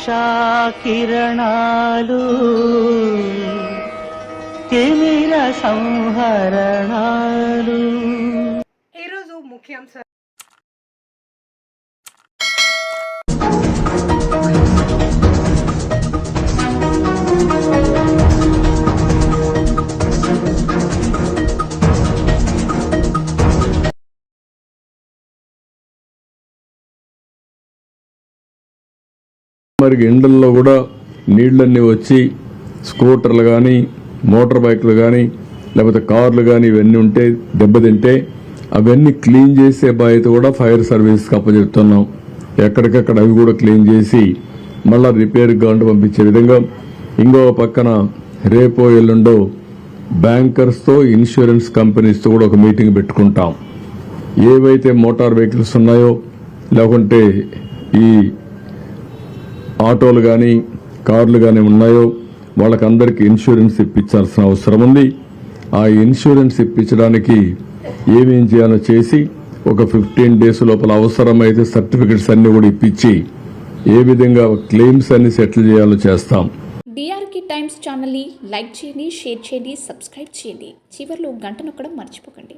ఉషా కిరణాలు తిమిర సంహరణాలు. మరి ఎండల్లో కూడా నీళ్ళన్నీ వచ్చి స్కూటర్లు కానీ మోటార్ బైక్లు కానీ లేకపోతే కార్లు కానీ ఇవన్నీ ఉంటే దెబ్బతింటే అవన్నీ క్లీన్ చేసే బాధ్యత కూడా ఫైర్ సర్వీస్కి అప్పచెప్తున్నాం. ఎక్కడికక్కడ అవి కూడా క్లీన్ చేసి మళ్ళా రిపేర్ గంట పంపించే విధంగా ఇంకో పక్కన రేపో ఎల్లుండో బ్యాంకర్స్తో ఇన్సూరెన్స్ కంపెనీస్తో కూడా ఒక మీటింగ్ పెట్టుకుంటాం. ఏవైతే మోటార్ వెహికల్స్ ఉన్నాయో లేకుంటే ఈ ఆటోలు కానీ కార్లు కానీ ఉన్నాయో వాళ్ళకందరికీ ఇన్సూరెన్స్ ఇప్పించాల్సిన అవసరం ఉంది. ఆ ఇన్సూరెన్స్ ఇప్పించడానికి ఏమేం చేయాలో చేసి ఒక ఫిఫ్టీన్ డేస్ లోపల అవసరమైతే సర్టిఫికెట్స్ అన్ని కూడా ఇప్పించి ఏ విధంగా క్లెయిమ్స్ అన్ని సెటిల్ చేయాలో చేస్తాం. డిఆర్కి టైమ్స్ ఛానల్ని లైక్ చేయండి షేర్ చేయండి సబ్స్క్రైబ్ చేయండి. చివరిలో గంట నొక్కడం మర్చిపోకండి.